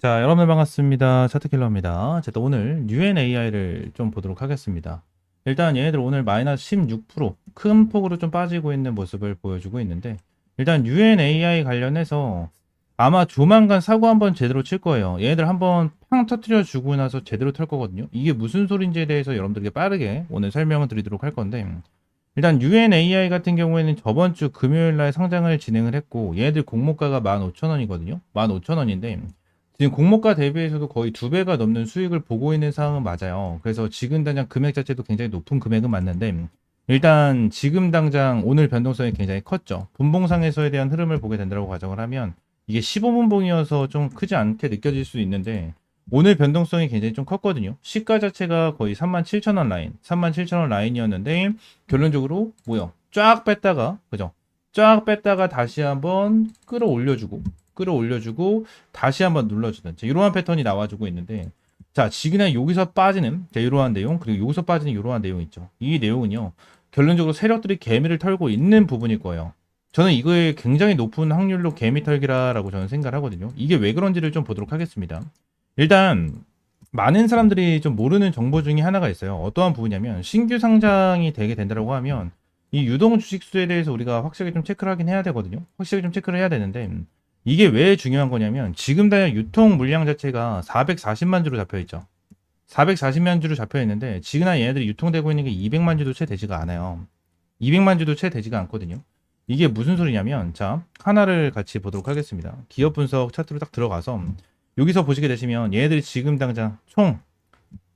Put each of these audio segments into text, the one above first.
자, 여러분들 반갑습니다. 차트킬러입니다. 자, 또 오늘 UNAI를 좀 보도록 하겠습니다. 일단 얘네들 오늘 마이너스 16%큰 폭으로 좀 빠지고 있는 모습을 보여주고 있는데 일단 UNAI 관련해서 아마 조만간 사고 한번 제대로 칠 거예요. 얘네들 한번 팡 터트려 주고 나서 제대로 털 거거든요. 이게 무슨 소린지에 대해서 여러분들에게 빠르게 오늘 설명을 드리도록 할 건데 일단 UNAI 같은 경우에는 저번 주 금요일 날 상장을 진행을 했고 얘네들 공모가가 15,000원이거든요. 15,000원인데 지금 공모가 대비해서도 거의 두 배가 넘는 수익을 보고 있는 상황은 맞아요. 그래서 지금 당장 금액 자체도 굉장히 높은 금액은 맞는데 일단 지금 당장 오늘 변동성이 굉장히 컸죠. 분봉상에서에 대한 흐름을 보게 된다고 가정을 하면 이게 15분봉이어서 좀 크지 않게 느껴질 수 있는데 오늘 변동성이 굉장히 좀 컸거든요. 시가 자체가 거의 37,000원 라인, 37,000원 라인이었는데 결론적으로 뭐요? 쫙 뺐다가 그죠? 쫙 뺐다가 다시 한번 끌어올려주고 끌어올려주고 다시 한번 눌러주는 자, 이러한 패턴이 나와주고 있는데 자 지금 여기서 빠지는 자, 이러한 내용 그리고 여기서 빠지는 이러한 내용 있죠. 이 내용은요 결론적으로 세력들이 개미를 털고 있는 부분일 거예요. 저는 이거에 굉장히 높은 확률로 개미 털기라라고 저는 생각을 하거든요. 이게 왜 그런지를 좀 보도록 하겠습니다. 일단 많은 사람들이 좀 모르는 정보 중에 하나가 있어요. 어떠한 부분이냐면 신규 상장이 되게 된다고 하면 이 유동 주식수에 대해서 우리가 확실하게 좀 체크를 하긴 해야 되거든요. 확실하게 좀 체크를 해야 되는데 이게 왜 중요한 거냐면 지금 다 유통 물량 자체가 440만 주로 잡혀 있죠. 440만 주로 잡혀 있는데 지금 얘네들이 유통되고 있는 게 200만 주도 채 되지가 않아요. 200만 주도 채 되지가 않거든요. 이게 무슨 소리냐면 자 하나를 같이 보도록 하겠습니다. 기업 분석 차트로 딱 들어가서 여기서 보시게 되시면 얘네들이 지금 당장 총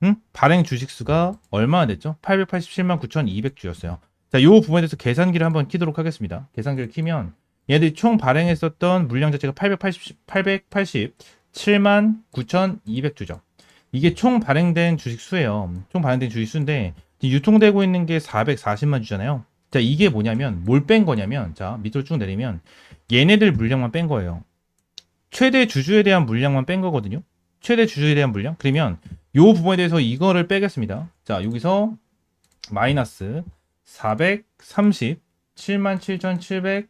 응? 발행 주식 수가 얼마나 됐죠? 887만 9,200주였어요. 자, 요 부분에 대해서 계산기를 한번 키도록 하겠습니다. 계산기를 키면 얘들이 총 발행했었던 물량 자체가 880, 887만 9,200주죠. 이게 총 발행된 주식 수예요. 총 발행된 주식 수인데 유통되고 있는 게 440만 주잖아요. 자, 이게 뭐냐면 뭘 뺀 거냐면 자, 밑으로 쭉 내리면 얘네들 물량만 뺀 거예요. 최대 주주에 대한 물량만 뺀 거거든요. 최대 주주에 대한 물량. 그러면 요 부분에 대해서 이거를 빼겠습니다. 자, 여기서 마이너스 437만 7,700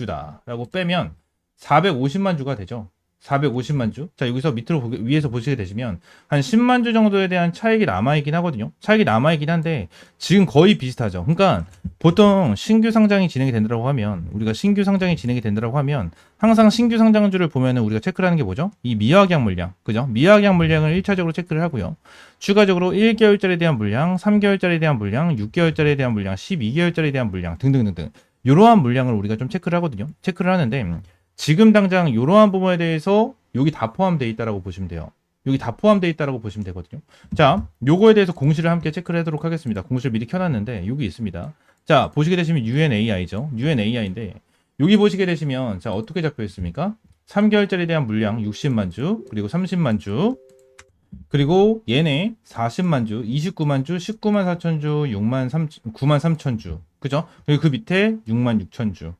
주다라고 빼면 450만 주가 되죠. 450만 주. 자, 여기서 밑으로 보기, 위에서 보시게 되시면 한 10만 주 정도에 대한 차익이 남아 있긴 하거든요. 차익이 남아 있긴 한데 지금 거의 비슷하죠. 그러니까 보통 신규 상장이 진행이 된다고 하면 우리가 신규 상장이 진행이 된다고 하면 항상 신규 상장주를 보면은 우리가 체크를 하는 게 뭐죠? 이 미화계약 물량. 그죠? 미화계약 물량을 1차적으로 체크를 하고요. 추가적으로 1개월짜리에 대한 물량, 3개월짜리에 대한 물량, 6개월짜리에 대한 물량, 12개월짜리에 대한 물량 등등등등. 이러한 물량을 우리가 좀 체크를 하거든요. 체크를 하는데 지금 당장 이러한 부분에 대해서 여기 다 포함되어 있다라고 보시면 돼요. 여기 다 포함되어 있다라고 보시면 되거든요. 자, 요거에 대해서 공시를 함께 체크를 하도록 하겠습니다. 공시를 미리 켜놨는데 여기 있습니다. 자, 보시게 되시면 UNAI죠. UNAI인데 여기 보시게 되시면 자 어떻게 잡혀 있습니까? 3개월짜리에 대한 물량 60만 주, 그리고 30만 주, 그리고 얘네 40만 주, 29만 주, 19만 4천 주, 6만 3 9만 3천 주. 그죠? 그리고 그 밑에 6만 6천 주.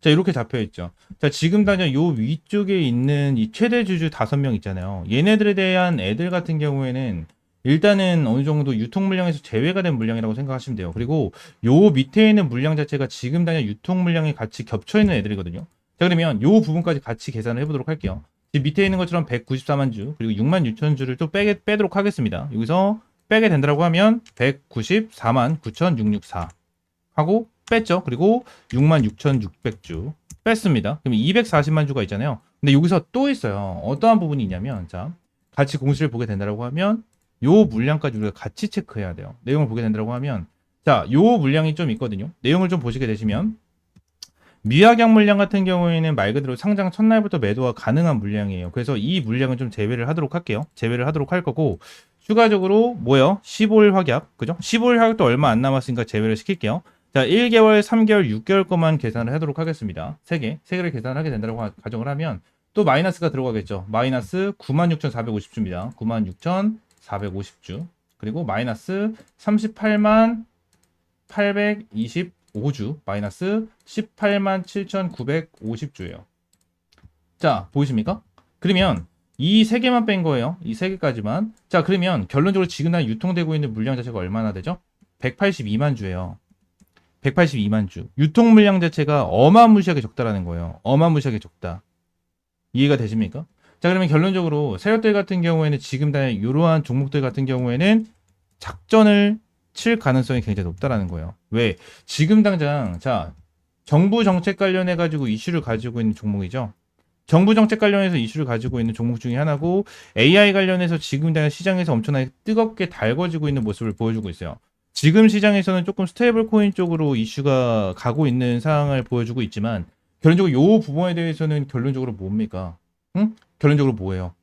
자, 이렇게 잡혀 있죠. 자, 지금 단연 요 위쪽에 있는 이 최대 주주 5명 있잖아요. 얘네들에 대한 애들 같은 경우에는 일단은 어느 정도 유통 물량에서 제외가 된 물량이라고 생각하시면 돼요. 그리고 요 밑에 있는 물량 자체가 지금 단연 유통 물량이 같이 겹쳐 있는 애들이거든요. 자, 그러면 요 부분까지 같이 계산을 해 보도록 할게요. 지금 밑에 있는 것처럼 194만 주, 그리고 6만 6천 주를 또 빼게, 빼도록 하겠습니다. 여기서 빼게 된다고 하면 194만 9,664 하고 뺐죠. 그리고 66,600주 뺐습니다. 그럼 240만 주가 있잖아요. 근데 여기서 또 있어요. 어떠한 부분이 있냐면 자 같이 공시를 보게 된다고 하면 요 물량까지 우리가 같이 체크해야 돼요. 내용을 보게 된다고 하면 자요 물량이 좀 있거든요. 내용을 좀 보시게 되시면 미화경 물량 같은 경우에는 말 그대로 상장 첫날부터 매도가 가능한 물량이에요. 그래서 이 물량은 좀 제외를 하도록 할게요. 제외를 하도록 할 거고 추가적으로 뭐요? 15일 확약 그죠? 15일 확약도 얼마 안 남았으니까 제외를 시킬게요. 자, 1개월, 3개월, 6개월 것만 계산을 하도록 하겠습니다. 3개, 3개를 계산하게 된다고 가정을 하면 또 마이너스가 들어가겠죠. 마이너스 96,450주입니다. 96,450주. 그리고 마이너스 38만 825주. 마이너스 18만 7,950주예요. 자, 보이십니까? 그러면 이 세 개만 뺀 거예요. 이 세 개까지만. 자, 그러면 결론적으로 지금 날 유통되고 있는 물량 자체가 얼마나 되죠? 182만 주예요. 182만 주. 유통 물량 자체가 어마무시하게 적다라는 거예요. 어마무시하게 적다. 이해가 되십니까? 자, 그러면 결론적으로 세력들 같은 경우에는 지금 다 이러한 종목들 같은 경우에는 작전을 칠 가능성이 굉장히 높다라는 거예요. 왜? 지금 당장 자 정부 정책 관련해 가지고 이슈를 가지고 있는 종목이죠. 정부 정책 관련해서 이슈를 가지고 있는 종목 중에 하나고 AI 관련해서 지금 당장 시장에서 엄청나게 뜨겁게 달궈지고 있는 모습을 보여주고 있어요. 지금 시장에서는 조금 스테이블 코인 쪽으로 이슈가 가고 있는 상황을 보여주고 있지만 결론적으로 요 부분에 대해서는 결론적으로 뭡니까? 응? 결론적으로 뭐예요?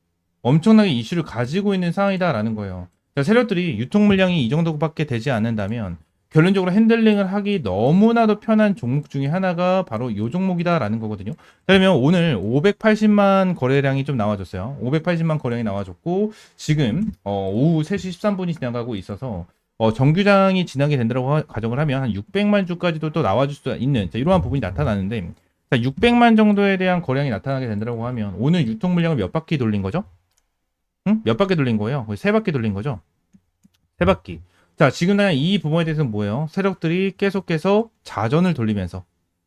엄청나게 이슈를 가지고 있는 상황이다라는 거예요. 자, 세력들이 유통 물량이 이 정도밖에 되지 않는다면 결론적으로 핸들링을 하기 너무나도 편한 종목 중에 하나가 바로 이 종목이다라는 거거든요. 자, 그러면 오늘 580만 거래량이 좀 나와줬어요. 580만 거래량이 나와줬고 지금 어, 오후 3시 13분이 지나가고 있어서 어, 정규장이 지나게 된다고 하- 가정을 하면 한 600만 주까지도 또 나와줄 수 있는 자, 이러한 부분이 나타나는데 자, 600만 정도에 대한 거래량이 나타나게 된다고 하면 오늘 유통 물량을 몇 바퀴 돌린 거죠? 응? 몇 바퀴 돌린 거예요? 거의 세 바퀴 돌린 거죠? 세 바퀴. 자, 지금 이 부분에 대해서는 뭐예요? 세력들이 계속해서 자전을 돌리면서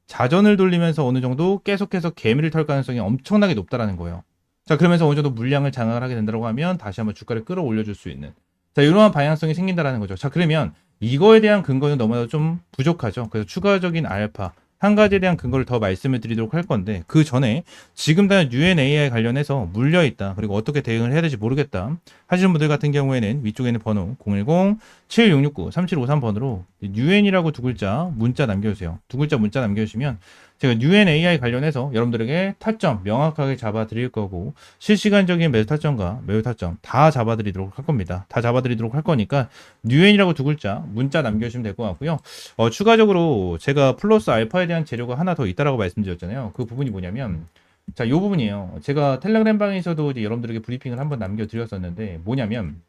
자전을 돌리면서 어느 정도 계속해서 개미를 털 가능성이 엄청나게 높다라는 거예요. 자, 그러면서 어느 정도 물량을 장악을 하게 된다고 하면 다시 한번 주가를 끌어올려 줄 수 있는 자, 이러한 방향성이 생긴다라는 거죠. 자, 그러면 이거에 대한 근거는 너무나도 좀 부족하죠. 그래서 추가적인 알파 한 가지에 대한 근거를 더 말씀을 드리도록 할 건데 그 전에 지금 다 UNAI 관련해서 물려 있다. 그리고 어떻게 대응을 해야 될지 모르겠다. 하시는 분들 같은 경우에는 위쪽에 있는 번호 010-7669-3753번으로 UN이라고 두 글자 문자 남겨 주세요. 두 글자 문자 남겨 주시면 제가 UNAI 관련해서 여러분들에게 타점 명확하게 잡아드릴 거고 실시간적인 매수 타점과 매우 타점 다 잡아드리도록 할 겁니다. 다 잡아드리도록 할 거니까 UN이라고 두 글자 문자 남겨주시면 될 것 같고요. 어, 추가적으로 제가 플러스 알파에 대한 재료가 하나 더 있다라고 말씀드렸잖아요. 그 부분이 뭐냐면 자, 요 부분이에요. 제가 텔레그램 방에서도 이제 여러분들에게 브리핑을 한번 남겨드렸었는데 뭐냐면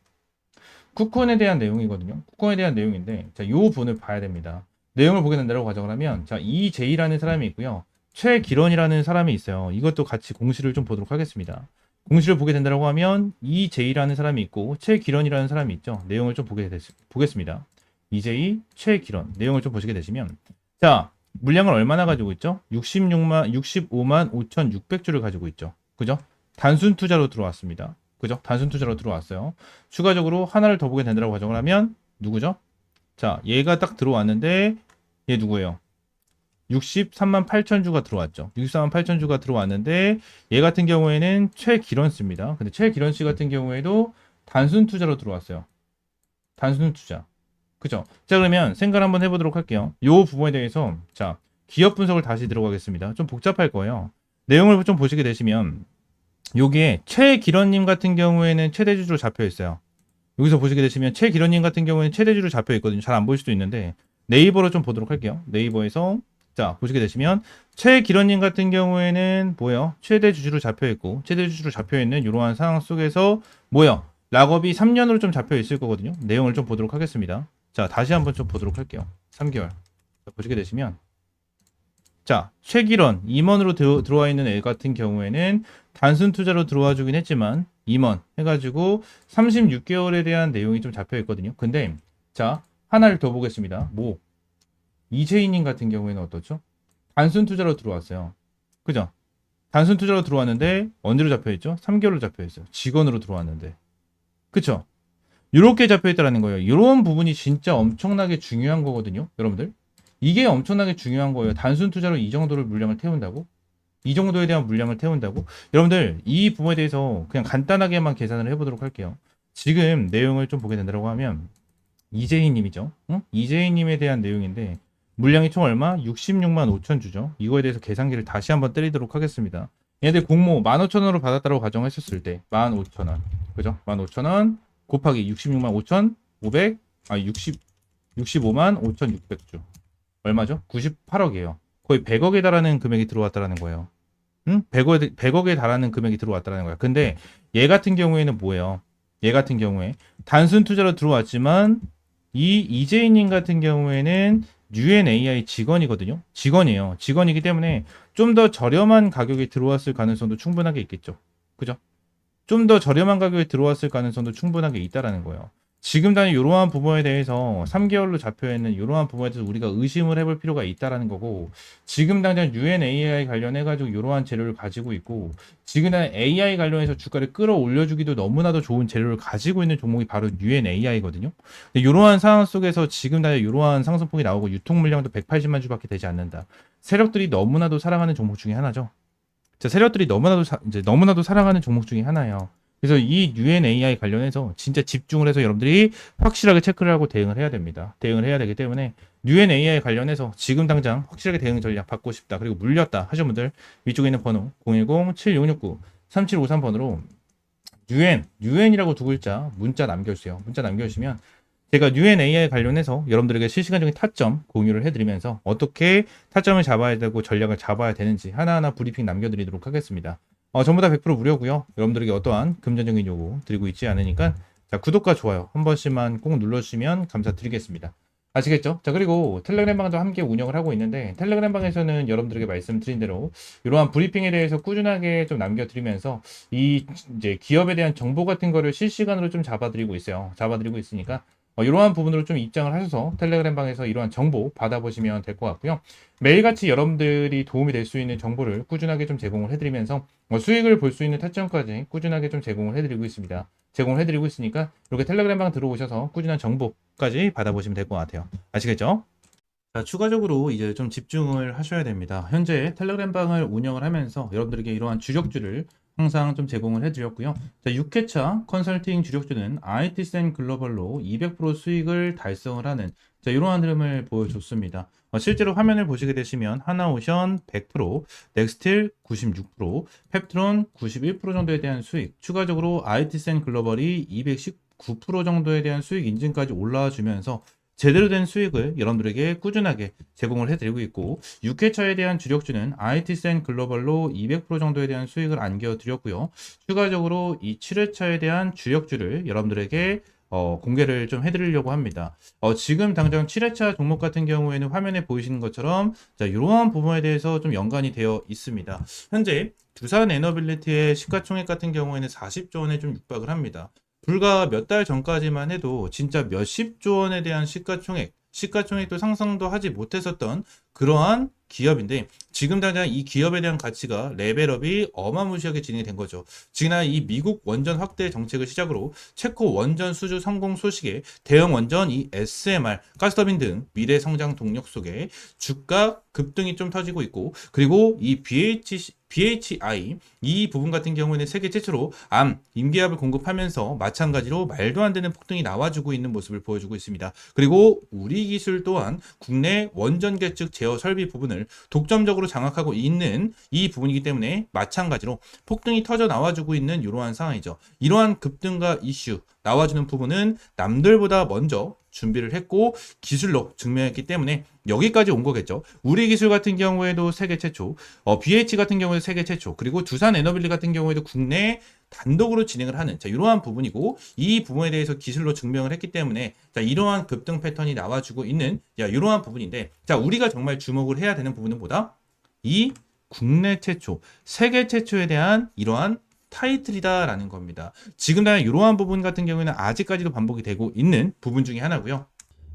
쿠폰에 대한 내용이거든요. 쿠폰에 대한 내용인데 자, 요 부분을 봐야 됩니다. 내용을 보게 된다고 가정을 하면 자, 이제이라는 사람이 있고요. 최기런이라는 사람이 있어요. 이것도 같이 공시를 좀 보도록 하겠습니다. 공시를 보게 된다고 하면 이제이라는 사람이 있고 최기런이라는 사람이 있죠. 내용을 좀 보게 되, 보겠습니다. 이제이, 최기런 내용을 좀 보시게 되시면 자 물량을 얼마나 가지고 있죠? 66만 65만 5,600주를 가지고 있죠. 그죠? 단순 투자로 들어왔습니다. 그죠? 단순 투자로 들어왔어요. 추가적으로 하나를 더 보게 된다고 가정을 하면 누구죠? 자, 얘가 딱 들어왔는데 얘 누구예요? 63만 8천 주가 들어왔죠. 63만 8천 주가 들어왔는데 얘 같은 경우에는 최기런 씨입니다. 근데 최기런 씨 같은 경우에도 단순 투자로 들어왔어요. 단순 투자. 그죠? 자, 그러면 생각을 한번 해보도록 할게요. 요 부분에 대해서 자, 기업 분석을 다시 들어가겠습니다. 좀 복잡할 거예요. 내용을 좀 보시게 되시면 여기에 최기런님 같은 경우에는 최대주주로 잡혀 있어요. 여기서 보시게 되시면 최기런님 같은 경우에는 최대주주로 잡혀 있거든요. 잘 안 보일 수도 있는데 네이버로 좀 보도록 할게요. 네이버에서 자 보시게 되시면 최기런님 같은 경우에는 뭐예요? 최대 주주로 잡혀 있고 최대 주주로 잡혀 있는 이러한 상황 속에서 뭐예요? 락업이 3년으로 좀 잡혀 있을 거거든요. 내용을 좀 보도록 하겠습니다. 자 다시 한번 좀 보도록 할게요. 3개월 자, 보시게 되시면 자 최기런 임원으로 들어, 들어와 있는 애 같은 경우에는 단순 투자로 들어와 주긴 했지만 임원 해가지고 36개월에 대한 내용이 좀 잡혀 있거든요. 근데 자 하나를 더 보겠습니다. 뭐 이재희님 같은 경우에는 어떻죠? 단순 투자로 들어왔어요. 그죠? 단순 투자로 들어왔는데 언제로 잡혀 있죠? 3개월로 잡혀 있어요. 직원으로 들어왔는데. 그쵸? 이렇게 잡혀 있다라는 거예요. 이런 부분이 진짜 엄청나게 중요한 거거든요. 여러분들. 이게 엄청나게 중요한 거예요. 단순 투자로 이 정도를 물량을 태운다고? 이 정도에 대한 물량을 태운다고? 여러분들 이 부분에 대해서 그냥 간단하게만 계산을 해보도록 할게요. 지금 내용을 좀 보게 된다고 하면 이재희님이죠. 응? 이재희님에 대한 내용인데 물량이 총 얼마? 66만 5천 주죠. 이거에 대해서 계산기를 다시 한번 때리도록 하겠습니다. 얘들 공모 15,000원으로 받았다고 가정했었을 때 15,000원. 그죠? 15,000원 곱하기 66만 5천 500, 아 60, 65만 5,600주. 얼마죠? 98억이에요. 거의 100억에 달하는 금액이 들어왔다라는 거예요. 응? 100억, 100억에 달하는 금액이 들어왔다라는 거야. 근데 얘 같은 경우에는 뭐예요? 얘 같은 경우에 단순 투자로 들어왔지만 이 이재희님 같은 경우에는 UNAI 직원이거든요. 직원이에요. 직원이기 때문에 좀 더 저렴한 가격에 들어왔을 가능성도 충분하게 있겠죠. 그죠? 좀 더 저렴한 가격에 들어왔을 가능성도 충분하게 있다라는 거예요. 지금 단위 이러한 부분에 대해서 3개월로 잡혀 있는 이러한 부분에 대해서 우리가 의심을 해볼 필요가 있다라는 거고 지금 당장 UNAI 관련해 가지고 이러한 재료를 가지고 있고 지금 당 AI 관련해서 주가를 끌어올려주기도 너무나도 좋은 재료를 가지고 있는 종목이 바로 UNAI거든요. 근데 이러한 상황 속에서 지금 당장 이러한 상승폭이 나오고 유통 물량도 180만 주밖에 되지 않는다. 세력들이 너무나도 사랑하는 종목 중에 하나죠. 자, 세력들이 너무나도 사, 이제 너무나도 사랑하는 종목 중에 하나예요. 그래서 이 UNAI 관련해서 진짜 집중을 해서 여러분들이 확실하게 체크를 하고 대응을 해야 됩니다. 대응을 해야 되기 때문에 UNAI 관련해서 지금 당장 확실하게 대응 전략 받고 싶다. 그리고 물렸다 하시는 분들 위쪽에 있는 번호 010-7669-3753번으로 UN, UN이라고 두 글자 문자 남겨주세요. 문자 남겨주시면 제가 UNAI 관련해서 여러분들에게 실시간적인 타점 공유를 해드리면서 어떻게 타점을 잡아야 되고 전략을 잡아야 되는지 하나하나 브리핑 남겨드리도록 하겠습니다. 어, 전부 다 100% 무료고요. 여러분들에게 어떠한 금전적인 요구 드리고 있지 않으니까 자 구독과 좋아요 한 번씩만 꼭 눌러주시면 감사드리겠습니다. 아시겠죠? 자 그리고 텔레그램 방도 함께 운영을 하고 있는데 텔레그램 방에서는 여러분들에게 말씀드린 대로 이러한 브리핑에 대해서 꾸준하게 좀 남겨드리면서 이 이제 기업에 대한 정보 같은 거를 실시간으로 좀 잡아드리고 있어요. 잡아드리고 있으니까 어, 이러한 부분으로 좀 입장을 하셔서 텔레그램 방에서 이러한 정보 받아보시면 될 것 같고요. 매일같이 여러분들이 도움이 될 수 있는 정보를 꾸준하게 좀 제공을 해드리면서 어, 수익을 볼 수 있는 타점까지 꾸준하게 좀 제공을 해드리고 있습니다. 제공을 해드리고 있으니까 이렇게 텔레그램 방 들어오셔서 꾸준한 정보까지 받아보시면 될 것 같아요. 아시겠죠? 자, 추가적으로 이제 좀 집중을 하셔야 됩니다. 현재 텔레그램 방을 운영을 하면서 여러분들에게 이러한 주력주를 항상 좀 제공을 해드렸고요. 자, 6회차 컨설팅 주력주는 IT센 글로벌로 200% 수익을 달성을 하는 자, 이러한 흐름을 보여줬습니다. 어, 실제로 화면을 보시게 되시면 하나오션 100%, 넥스틸 96%, 펩트론 91% 정도에 대한 수익, 추가적으로 IT센 글로벌이 219% 정도에 대한 수익 인증까지 올라와 주면서 제대로 된 수익을 여러분들에게 꾸준하게 제공을 해드리고 있고 6회차에 대한 주력주는 IT센 글로벌로 200% 정도에 대한 수익을 안겨드렸고요. 추가적으로 이 7회차에 대한 주력주를 여러분들에게 어, 공개를 좀 해드리려고 합니다. 어, 지금 당장 7회차 종목 같은 경우에는 화면에 보이시는 것처럼 자, 이러한 부분에 대해서 좀 연관이 되어 있습니다. 현재 두산 에너빌리티의 시가총액 같은 경우에는 40조 원에 좀 육박을 합니다. 불과 몇 달 전까지만 해도 진짜 몇십 조 원에 대한 시가총액, 시가총액도 상상도 하지 못했었던 그러한 기업인데 지금 당장 이 기업에 대한 가치가 레벨업이 어마무시하게 진행이 된 거죠. 지난 이 미국 원전 확대 정책을 시작으로 체코 원전 수주 성공 소식에 대형 원전 이 SMR, 가스터빈 등 미래 성장 동력 속에 주가 급등이 좀 터지고 있고 그리고 이 BH, BHI 이 부분 같은 경우에는 세계 최초로 암 임기압을 공급하면서 마찬가지로 말도 안 되는 폭등이 나와주고 있는 모습을 보여주고 있습니다. 그리고 우리 기술 또한 국내 원전 계측 제어 설비 부분을 독점적으로 장악하고 있는 이 부분이기 때문에 마찬가지로 폭등이 터져 나와주고 있는 이러한 상황이죠. 이러한 급등과 이슈 나와주는 부분은 남들보다 먼저 준비를 했고 기술로 증명했기 때문에 여기까지 온 거겠죠. 우리 기술 같은 경우에도 세계 최초, 어, BH 같은 경우에도 세계 최초, 그리고 두산 에너빌리 같은 경우에도 국내 단독으로 진행을 하는 자 이러한 부분이고 이 부분에 대해서 기술로 증명을 했기 때문에 자 이러한 급등 패턴이 나와주고 있는 야 이러한 부분인데 자 우리가 정말 주목을 해야 되는 부분은 뭐다? 이 국내 최초, 세계 최초에 대한 이러한 타이틀이다라는 겁니다. 지금 다 이러한 부분 같은 경우에는 아직까지도 반복이 되고 있는 부분 중에 하나고요.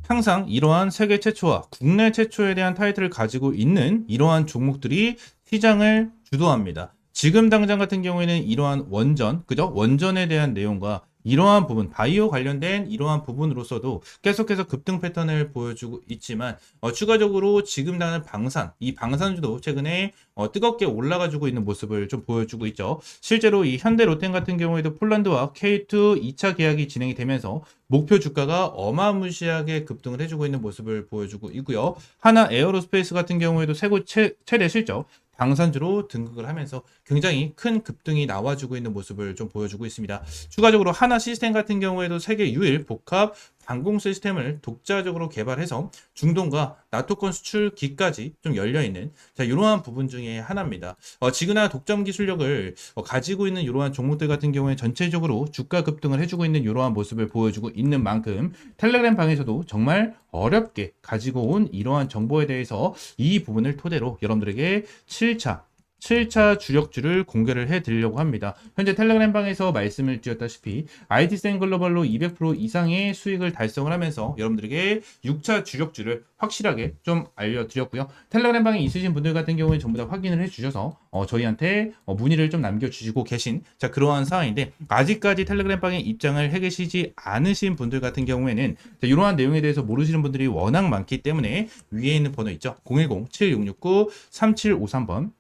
항상 이러한 세계 최초와 국내 최초에 대한 타이틀을 가지고 있는 이러한 종목들이 시장을 주도합니다. 지금 당장 같은 경우에는 이러한 원전, 그죠? 원전에 대한 내용과 이러한 부분, 바이오 관련된 이러한 부분으로서도 계속해서 급등 패턴을 보여주고 있지만 어, 추가적으로 지금 나는 방산, 이 방산주도 최근에 어, 뜨겁게 올라가지고 있는 모습을 좀 보여주고 있죠. 실제로 이 현대 롯데 같은 경우에도 폴란드와 K2 2차 계약이 진행이 되면서 목표 주가가 어마무시하게 급등을 해주고 있는 모습을 보여주고 있고요. 하나 에어로스페이스 같은 경우에도 최고 최, 최대 실적 방산주로 등극을 하면서 굉장히 큰 급등이 나와주고 있는 모습을 좀 보여주고 있습니다. 추가적으로 하나 시스템 같은 경우에도 세계 유일 복합 방공 시스템을 독자적으로 개발해서 중동과 나토권 수출기까지 좀 열려 있는 자 이러한 부분 중에 하나입니다. 어, 지그나 독점 기술력을 어, 가지고 있는 이러한 종목들 같은 경우에 전체적으로 주가 급등을 해주고 있는 이러한 모습을 보여주고 있는 만큼 텔레그램 방에서도 정말 어렵게 가지고 온 이러한 정보에 대해서 이 부분을 토대로 여러분들에게 7차 7차 주력주를 공개를 해 드리려고 합니다. 현재 텔레그램 방에서 말씀을 드렸다시피 IT센 글로벌로 200% 이상의 수익을 달성을 하면서 여러분들에게 6차 주력주를 확실하게 좀 알려드렸고요. 텔레그램 방에 있으신 분들 같은 경우에 전부 다 확인을 해 주셔서 어, 저희한테 어, 문의를 좀 남겨주시고 계신 자 그러한 상황인데 아직까지 텔레그램 방에 입장을 해 계시지 않으신 분들 같은 경우에는 자, 이러한 내용에 대해서 모르시는 분들이 워낙 많기 때문에 위에 있는 번호 있죠 010-7669-3753번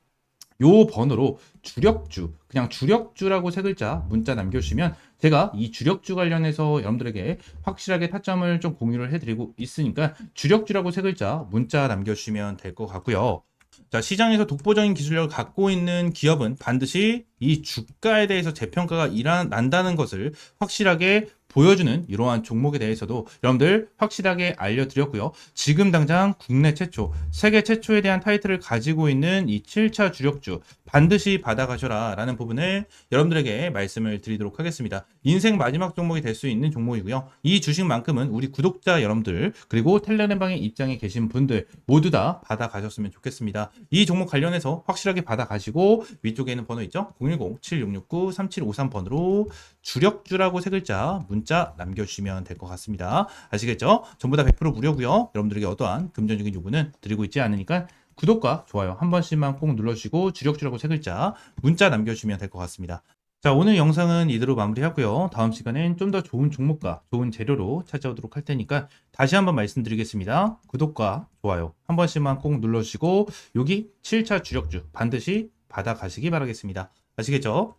요 번호로 주력주 그냥 주력주라고 세 글자 문자 남겨주시면 제가 이 주력주 관련해서 여러분들에게 확실하게 타점을 좀 공유를 해드리고 있으니까 주력주라고 세 글자 문자 남겨주시면 될 것 같고요. 자, 시장에서 독보적인 기술력을 갖고 있는 기업은 반드시 이 주가에 대해서 재평가가 일어난, 난다는 것을 확실하게 보여주는 이러한 종목에 대해서도 여러분들 확실하게 알려드렸고요. 지금 당장 국내 최초, 세계 최초에 대한 타이틀을 가지고 있는 이 7차 주력주 반드시 받아가셔라 라는 부분을 여러분들에게 말씀을 드리도록 하겠습니다. 인생 마지막 종목이 될 수 있는 종목이고요. 이 주식만큼은 우리 구독자 여러분들 그리고 텔레그램방에 입장에 계신 분들 모두 다 받아가셨으면 좋겠습니다. 이 종목 관련해서 확실하게 받아가시고 위쪽에 있는 번호 있죠? 010-7669-3753번으로 주력주라고 세 글자 문자 남겨주시면 될 것 같습니다. 아시겠죠? 전부 다 100% 무료고요. 여러분들에게 어떠한 금전적인 요구는 드리고 있지 않으니까 구독과 좋아요 한 번씩만 꼭 눌러주시고 주력주라고 세 글자 문자 남겨주시면 될 것 같습니다. 자, 오늘 영상은 이대로 마무리하고요. 다음 시간엔 좀 더 좋은 종목과 좋은 재료로 찾아오도록 할 테니까 다시 한번 말씀드리겠습니다. 구독과 좋아요 한 번씩만 꼭 눌러주시고 여기 7차 주력주 반드시 받아가시기 바라겠습니다. 아시겠죠?